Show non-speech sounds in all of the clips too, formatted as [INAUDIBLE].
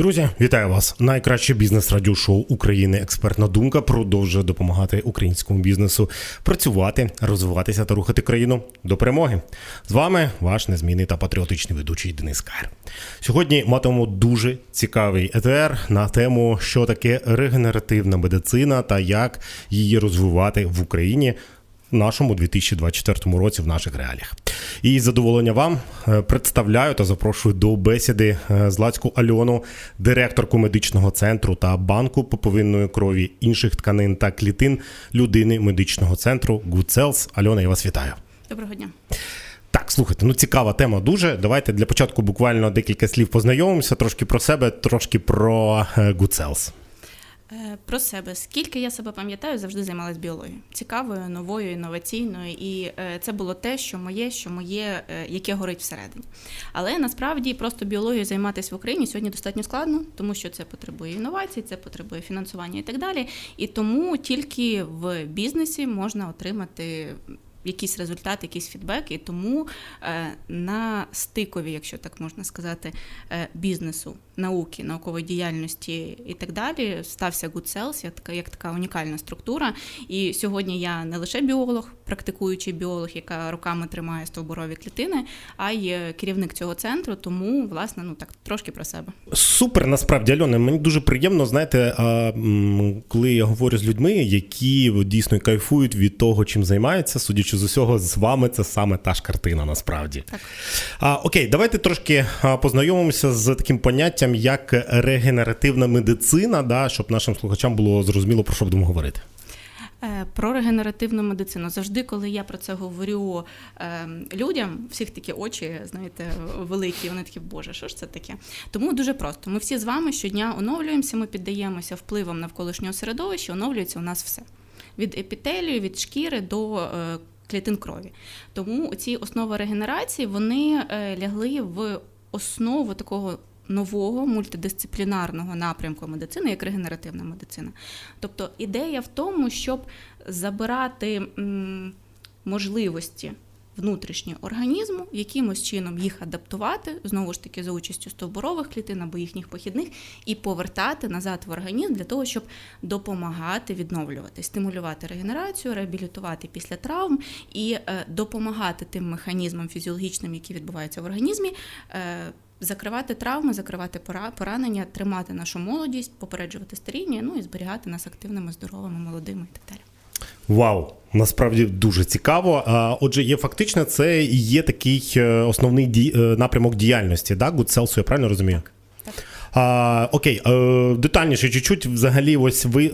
Друзі, вітаю вас! Найкраще бізнес радіошоу України. Експертна думка продовжує допомагати українському бізнесу працювати, розвиватися та рухати країну до перемоги. З вами ваш незмінний та патріотичний ведучий Денис Кар. Сьогодні матимемо дуже цікавий етер на тему, що таке регенеративна медицина та як її розвивати в Україні нашому 2024 році в наших реаліях. І з задоволення вам е, представляю та запрошую до бесіди е, Злацьку Альону, директорку медичного центру та банку поповинної крові інших тканин та клітин людини медичного центру Good Cells. Альона, я вас вітаю. Доброго дня. Так, слухайте, ну цікава тема дуже. Давайте для початку буквально декілька слів познайомимося, трошки про себе, трошки про е, Good Cells. Е, Про себе. Скільки я себе пам'ятаю, завжди займалась біологією. Цікавою, новою, інноваційною. І е, це було те, що моє, що моє, е, яке горить всередині. Але насправді просто біологією займатися в Україні сьогодні достатньо складно, тому що це потребує інновацій, це потребує фінансування і так далі. І тому тільки в бізнесі можна отримати. Якийсь результат, якийсь фідбек, і тому е, на стикові, якщо так можна сказати, е, бізнесу, науки, наукової діяльності і так далі, стався Good Cells як така, як така унікальна структура. І сьогодні я не лише біолог, практикуючий біолог, яка руками тримає стовбурові клітини, а й керівник цього центру. Тому, власне, ну так трошки про себе. Супер, насправді, Альона, мені дуже приємно, знаєте, коли я говорю з людьми, які дійсно кайфують від того, чим займаються, судячи з усього, з вами це саме та ж картина, насправді. Так. А, окей, давайте трошки познайомимося з таким поняттям, як регенеративна медицина, да, щоб нашим слухачам було зрозуміло, про що будемо говорити. Е, Про регенеративну медицину. Завжди, коли я про це говорю е, людям, всіх такі очі, знаєте, великі, вони такі, боже, що ж це таке? Тому дуже просто. Ми всі з вами щодня оновлюємося, ми піддаємося впливам навколишнього середовища, оновлюється у нас все. Від епітелію, від шкіри до е, клітин крові. Тому ці основи регенерації вони е, лягли в основу такого нового мультидисциплінарного напрямку медицини, як регенеративна медицина. Тобто ідея в тому, щоб забирати можливості внутрішнього організму, якимось чином їх адаптувати, знову ж таки, за участю стовбурових клітин або їхніх похідних, і повертати назад в організм для того, щоб допомагати відновлювати, стимулювати регенерацію, реабілітувати після травм і е, допомагати тим механізмам фізіологічним, які відбуваються в організмі. Е, Закривати травми, закривати пора- поранення, тримати нашу молодість, попереджувати старіння, ну і зберігати нас активними, здоровими, молодими і так далі. Вау, насправді дуже цікаво. Отже, є фактично, це і є такий е, основний ді- е, напрямок діяльності, да? Good Sales, я правильно розумію? Так. А, окей, е, детальніше, чуть-чуть взагалі, ось ви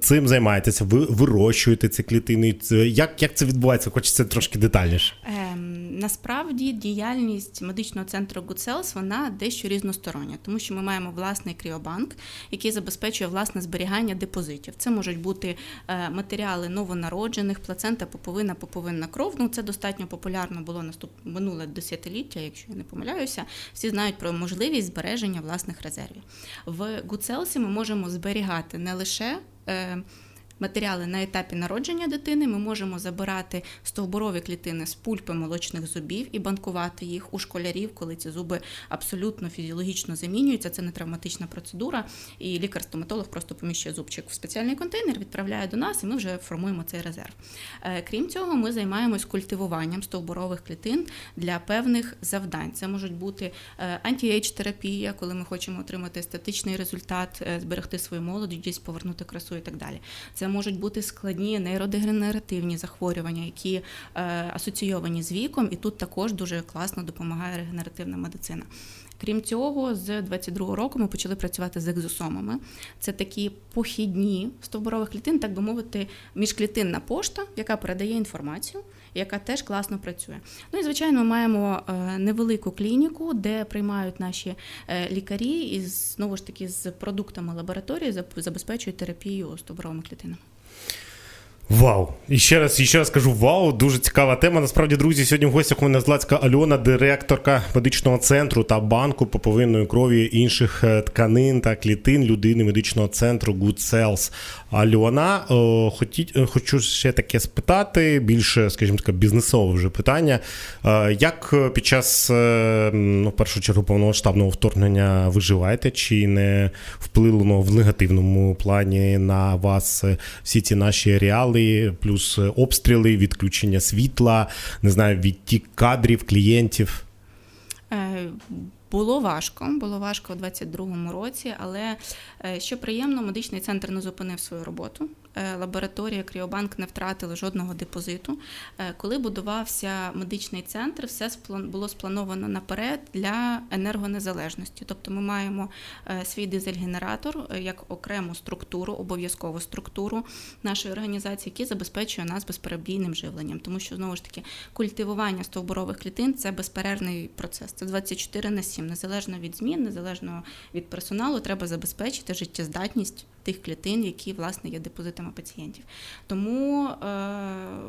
цим займаєтеся, ви вирощуєте ці клітини. Як, як це відбувається? Хочеться трошки детальніше. Ем, насправді діяльність медичного центру Good Cells, вона дещо різностороння, тому що ми маємо власний кріобанк, який забезпечує власне зберігання депозитів. Це можуть бути е, матеріали новонароджених, плацента, поповина, поповинна кров. Ну це достатньо популярно було наступ минуле десятиліття, якщо я не помиляюся. Всі знають про можливість збереження власних резервів. В Good Cells ми можемо зберігати не лише. Матеріали на етапі народження дитини ми можемо забирати стовбурові клітини з пульпи молочних зубів і банкувати їх у школярів, коли ці зуби абсолютно фізіологічно замінюються. Це не травматична процедура. І лікар-стоматолог просто поміщує зубчик в спеціальний контейнер, відправляє до нас, і ми вже формуємо цей резерв. Е, Крім цього, ми займаємось культивуванням стовбурових клітин для певних завдань. Це можуть бути е, анті-ейдж-терапія, коли ми хочемо отримати естетичний результат, е, зберегти свою молодість, повернути красу і так далі. Це можуть бути складні нейродегенеративні захворювання, які е, асоційовані з віком, і тут також дуже класно допомагає регенеративна медицина. Крім цього, з 22-го року ми почали працювати з екзосомами. Це такі похідні стовбурових клітин, так би мовити, міжклітинна пошта, яка передає інформацію, яка теж класно працює. Ну і звичайно, ми маємо е, невелику клініку, де приймають наші е, лікарі і знову ж таки з продуктами лабораторії забезпечують терапію стовбуровими клітинами. Вау! І ще раз, і ще раз кажу, вау, дуже цікава тема. Насправді, друзі, сьогодні в гостях у мене Злацька Альона, директорка медичного центру та банку поповинної крові інших е, тканин та клітин людини медичного центру Good Cells. Альона, о, хотіть, е, хочу ще таке спитати, більше, скажімо так, бізнесове вже питання. Е, Як е, під час, е, ну, в першу чергу, повномасштабного вторгнення виживаєте? Чи не вплинуло в негативному плані на вас е, всі ці наші реали, плюс е, обстріли, відключення світла, не знаю, відтік кадрів, клієнтів? Е, Було важко, було важко у 22-му році, але е, що приємно, медичний центр не зупинив свою роботу. Е, Лабораторія Кріобанк не втратила жодного депозиту. Е, Коли будувався медичний центр, все було сплановано наперед для енергонезалежності. Тобто ми маємо е, свій дизель-генератор як окрему структуру, обов'язкову структуру нашої організації, який забезпечує нас безперебійним живленням. Тому що знову ж таки культивування стовбурових клітин це безперервний процес. Це 24 на 7. Незалежно від змін, незалежно від персоналу, треба забезпечити життєздатність тих клітин, які власне є депозитами пацієнтів. Тому, е,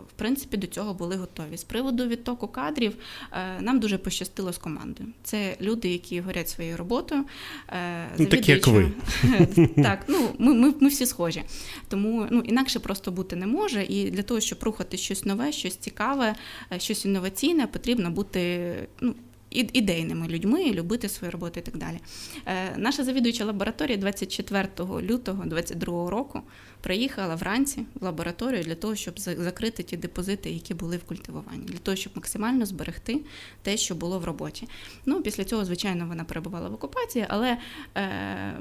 в принципі, до цього були готові. З приводу відтоку кадрів е, нам дуже пощастило з командою. Це люди, які горять своєю роботою. е, Ну, такі, як ви. [LAUGHS] Так, ну ми, ми, ми всі схожі. Тому ну інакше просто бути не може. І для того, щоб рухати щось нове, щось цікаве, щось інноваційне, потрібно бути ну. Ідейними людьми, любити свою роботу і так далі. Е, наша завідуюча лабораторія 24 лютого 2022 року приїхала вранці в лабораторію для того, щоб за- закрити ті депозити, які були в культивуванні, для того, щоб максимально зберегти те, що було в роботі. Ну, після цього, звичайно, вона перебувала в окупації, але е,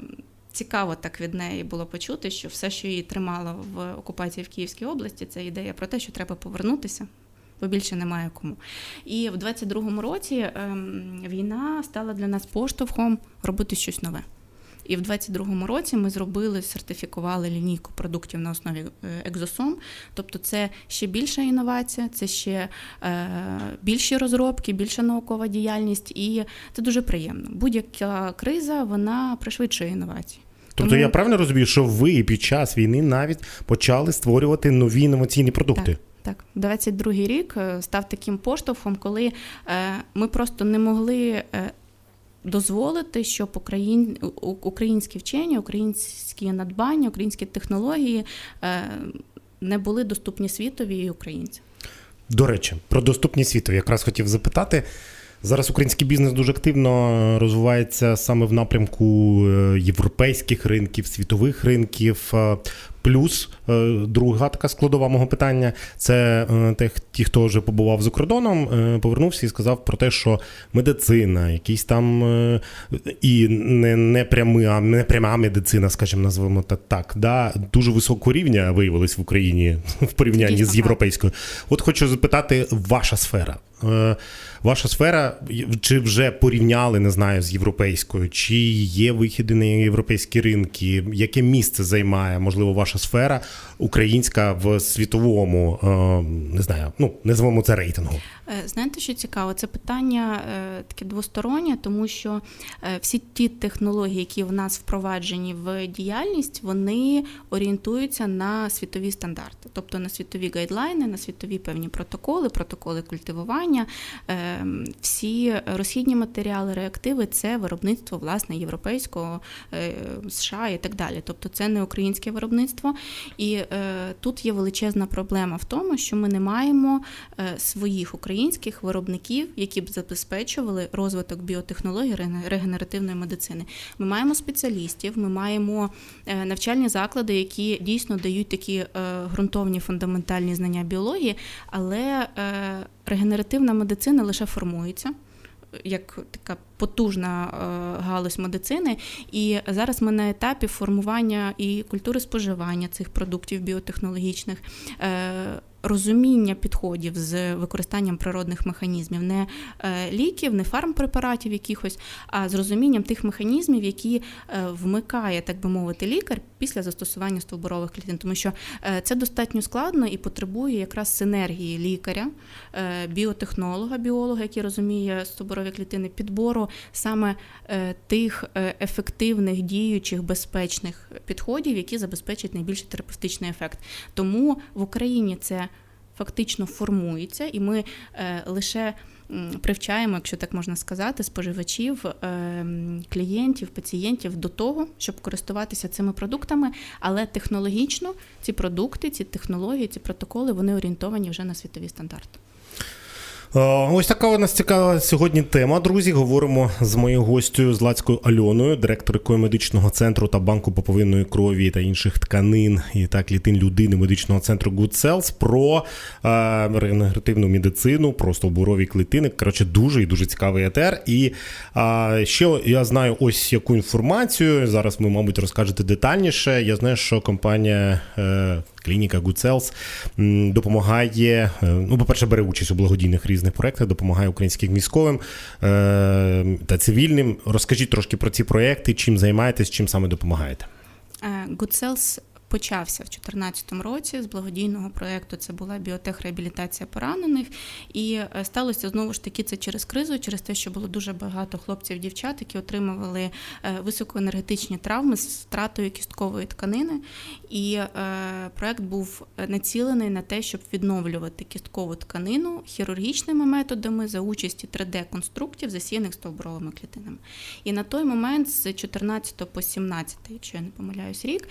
цікаво так від неї було почути, що все, що її тримало в окупації в Київській області, це ідея про те, що треба повернутися. Бо більше немає кому. І в 22-му році ем, війна стала для нас поштовхом робити щось нове. І в 22-му році ми зробили, сертифікували лінійку продуктів на основі екзосом. Тобто, це ще більша інновація, це ще е, більші розробки, більша наукова діяльність, і це дуже приємно. Будь-яка криза вона пришвидшує інновації. Тобто Тому- я правильно розумію, що ви під час війни навіть почали створювати нові інноваційні продукти? Так, 22-й рік е, став таким поштовхом, коли е, ми просто не могли е, дозволити, щоб україн, українські вчені, українські надбання, українські технології не були доступні світові і українцям. До речі, про доступність світу якраз хотів запитати. Зараз український бізнес дуже активно розвивається саме в напрямку е, європейських ринків, світових ринків. Е, Плюс е, друга така складова мого питання це е, те, ті, хто вже побував за кордоном, е, повернувся і сказав про те, що медицина, якісь там е, і не, не, пряма, не пряма медицина, скажімо, назвемо це так, да, дуже високого рівня виявилась в Україні [LAUGHS] в порівнянні Дійсно з європейською. От хочу запитати, ваша сфера. Ваша сфера, чи вже порівняли, не знаю, з європейською, чи є вихіди на європейські ринки, яке місце займає, можливо, ваша сфера українська в світовому, е, не знаю, ну, назвемо це рейтингу. Е, Знаєте, що цікаво? Це питання е, таке двостороннє, тому що всі ті технології, які в нас впроваджені в діяльність, вони орієнтуються на світові стандарти, тобто на світові гайдлайни, на світові певні протоколи, протоколи культивування. Е, Всі розхідні матеріали, реактиви це виробництво власне європейського е, США і так далі. Тобто це не українське виробництво. І е, тут є величезна проблема в тому, що ми не маємо е, своїх українських виробників, які б забезпечували розвиток біотехнологій регенеративної медицини. Ми маємо спеціалістів, ми маємо навчальні заклади, які дійсно дають такі ґрунтовні фундаментальні знання біології, але регенеративна медицина лише формується. Як така потужна е, галузь медицини, і зараз ми на етапі формування і культури споживання цих продуктів біотехнологічних, е, розуміння підходів з використанням природних механізмів, не е, ліків, не фармпрепаратів якихось, а з розумінням тих механізмів, які вмикає, так би мовити, лікар після застосування стовбурових клітин, тому що е, це достатньо складно і потребує якраз синергії лікаря, е, біотехнолога, біолога, який розуміє стовбурові клітини, підбору саме е, тих ефективних, діючих, безпечних підходів, які забезпечать найбільший терапевтичний ефект. Тому в Україні це фактично формується, і ми лише привчаємо, якщо так можна сказати, споживачів, е, клієнтів, пацієнтів до того, щоб користуватися цими продуктами, але технологічно ці продукти, ці технології, ці протоколи вони орієнтовані вже на світові стандарти. Е, Ось така у нас цікава сьогодні тема. Друзі, говоримо з моєю гостю Злацькою Альоною, директоркою медичного центру та банку поповинної крові та інших тканин і та клітин людини медичного центру Good Cells про е, регенеративну медицину, про стовбурові клітини. Коротше, дуже і дуже цікавий етер. І е, ще я знаю ось яку інформацію. Зараз ви, мабуть, розкажете детальніше. Я знаю, що компанія. Е, Клініка Good допомагає. е, Ну, по-перше, бере участь у благодійних різних проєктах, допомагає українським військовим е, та цивільним. Розкажіть трошки про ці проєкти, чим займаєтесь, чим саме допомагаєте. Е, Good Cells почався в 2014 році з благодійного проєкту. Це була біотехреабілітація поранених, і е, сталося знову ж таки це через кризу, через те, що було дуже багато хлопців, дівчат, які отримували е, високоенергетичні травми з втратою кісткової тканини. І е, проєкт був націлений на те, щоб відновлювати кісткову тканину хірургічними методами за участі 3D-конструктів, засіяних стовбуровими клітинами. І на той момент з 14 по 17, якщо я не помиляюсь, рік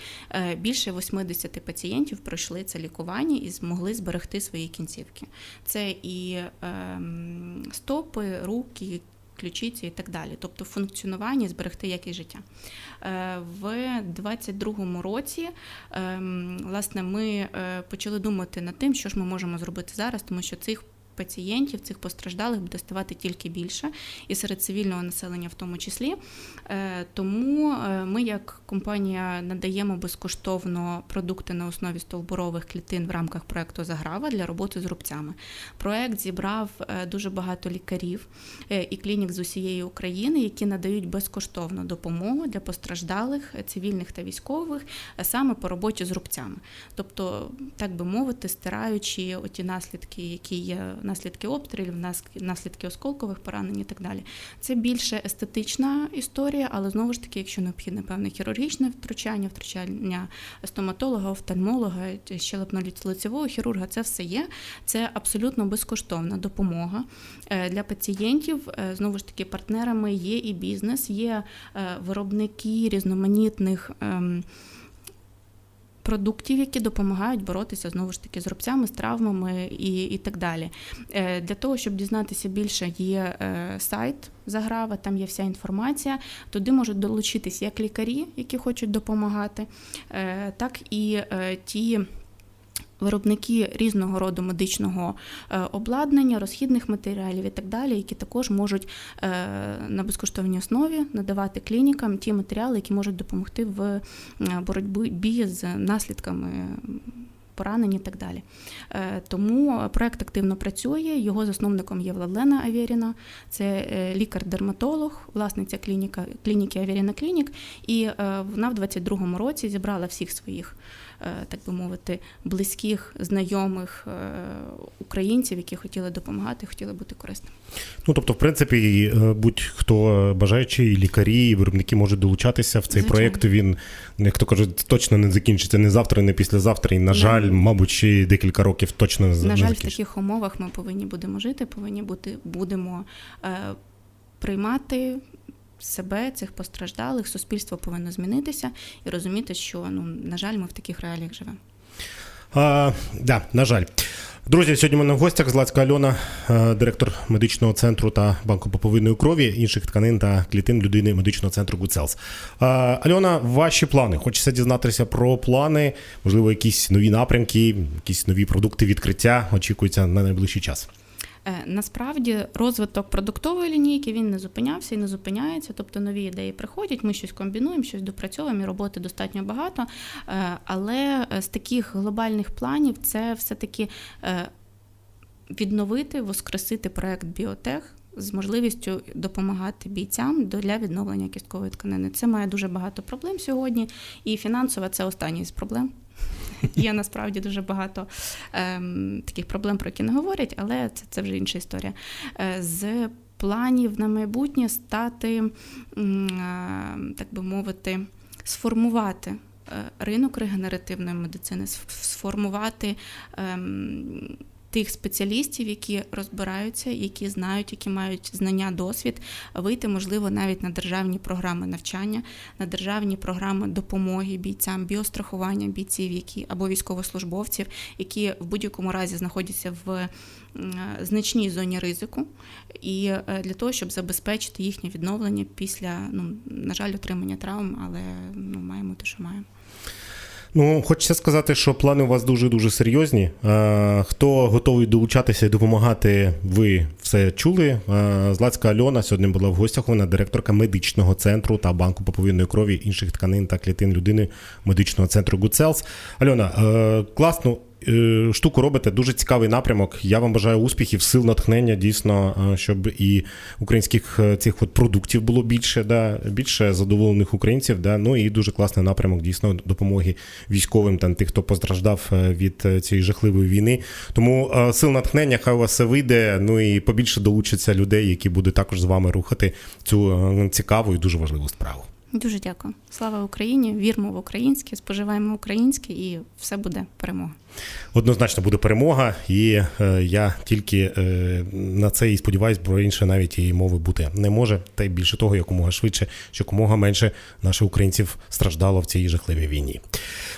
більше 80 пацієнтів пройшли це лікування і змогли зберегти свої кінцівки. Це і ем, стопи, руки. Ключиці і так далі, тобто функціонування зберегти якість життя. Е, В 22-му році ем, власне ми е, почали думати над тим, що ж ми можемо зробити зараз, тому що цих пацієнтів, цих постраждалих буде ставати тільки більше, і серед цивільного населення в тому числі. Е, Тому е, ми, як компанія, надаємо безкоштовно продукти на основі стовбурових клітин в рамках проекту Заграва для роботи з рубцями. Проект зібрав е, дуже багато лікарів і клінік з усієї України, які надають безкоштовну допомогу для постраждалих цивільних та військових саме по роботі з рубцями. Тобто, так би мовити, стираючи оті наслідки, які є наслідки обстрілів, нас- наслідки осколкових поранень і так далі. Це більше естетична історія, але знову ж таки, якщо необхідне певне хірургічне втручання, втручання стоматолога, офтальмолога, щелепно-лицевого хірурга, це все є. Це абсолютно безкоштовна допомога Е, для пацієнтів. Е, Знову ж таки, партнерами є і бізнес, є е, виробники різноманітних. Продуктів, які допомагають боротися знову ж таки з рубцями, з травмами і, і так далі. Е, Для того, щоб дізнатися більше, є е, сайт Заграва, там є вся інформація. Туди можуть долучитись як лікарі, які хочуть допомагати, е, так і ті. Виробники різного роду медичного е, обладнання, розхідних матеріалів і так далі, які також можуть е, на безкоштовній основі надавати клінікам ті матеріали, які можуть допомогти в е, боротьбі з наслідками поранень і так далі. Тому проект активно працює. Його засновником є Владлена Авєріна, це лікар-дерматолог, власниця клініка, клініки Авєріна Клінік. І вона в 22-му році зібрала всіх своїх, так би мовити, близьких, знайомих е, українців, які хотіли допомагати, хотіли бути корисними. Ну тобто, в принципі, е, будь-хто бажаючий, і лікарі, і виробники можуть долучатися в цей Звичайно. проєкт. Він, як то кажуть, точно не закінчиться не завтра, не післязавтра. І, на жаль, мабуть, ще декілька років точно не, На не жаль, в таких умовах ми повинні будемо жити, повинні бути, будемо е, приймати себе, цих постраждалих. Суспільство повинно змінитися і розуміти, що ну на жаль, ми в таких реаліях живемо. А, да, на жаль. Друзі, сьогодні у мене в гостях Злацька Альона, е, директор медичного центру та банку поповинної крові, інших тканин та клітин людини медичного центру Good. Альона, ваші плани? Хочеться дізнатися про плани, можливо, якісь нові напрямки, якісь нові продукти відкриття очікуються на найближчий час. Е, Насправді розвиток продуктової лінійки він не зупинявся і не зупиняється. Тобто нові ідеї приходять, ми щось комбінуємо, щось допрацьовуємо, і роботи достатньо багато. Е, Але з таких глобальних планів це все-таки е, відновити, воскресити проект Біотех. з можливістю допомагати бійцям для відновлення кісткової тканини. Це має дуже багато проблем сьогодні, і фінансова це остання з проблем. [LAUGHS] Є насправді дуже багато ем, таких проблем, про які не говорять, але це, це вже інша історія. Е, з планів на майбутнє стати, е, так би мовити, сформувати е, ринок регенеративної медицини, сформувати ем, тих спеціалістів, які розбираються, які знають, які мають знання, досвід, вийти, можливо, навіть на державні програми навчання, на державні програми допомоги бійцям, біострахування бійців, які або військовослужбовців, які в будь-якому разі знаходяться в значній зоні ризику, і е, для того, щоб забезпечити їхнє відновлення після, ну на жаль, отримання травм, але ну маємо те, що маємо. Ну, хочеться сказати, що плани у вас дуже дуже серйозні. Е, Хто готовий долучатися і допомагати, ви все чули. Е, Злацька Альона сьогодні була в гостях. Вона директорка медичного центру та банку поповинної крові інших тканин та клітин людини медичного центру Good Cells. Альона, е, класну е, штуку робите. Дуже цікавий напрямок. Я вам бажаю успіхів, сил, натхнення, дійсно, е, щоб і українських е, цих от продуктів було більше, да, більше задоволених українців. Да, ну і дуже класний напрямок дійсно допомоги військовим та тих, хто постраждав е, від е, цієї жахливої війни. Тому е, сил натхнення, хай у вас все вийде. Ну і побільше долучиться людей, які будуть також з вами рухати цю е, цікаву і дуже важливу справу. Дуже дякую. Слава Україні! Вірмо в українське, споживаємо українське, і все буде перемога. Однозначно буде перемога, і е, я тільки е, на це і сподіваюсь, бо інше навіть її мови бути не може. Та й більше того, якомога швидше, якомога менше наших українців страждало в цій жахливій війні.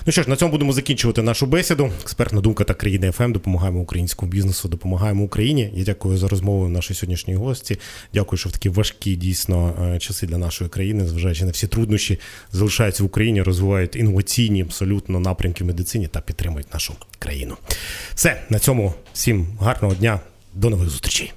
Ну що ж, на цьому будемо закінчувати нашу бесіду. Експертна думка та країни ФМ. Допомагаємо українському бізнесу, допомагаємо Україні. Я дякую за розмову нашої сьогоднішньої гості. Дякую, що в такі важкі дійсно е, часи для нашої країни, зважаючи на всі труднощі, залишаються в Україні, розвивають інноваційні абсолютно напрямки в медицині та підтримують нашу країну. Все на цьому всім гарного дня. До нових зустрічей.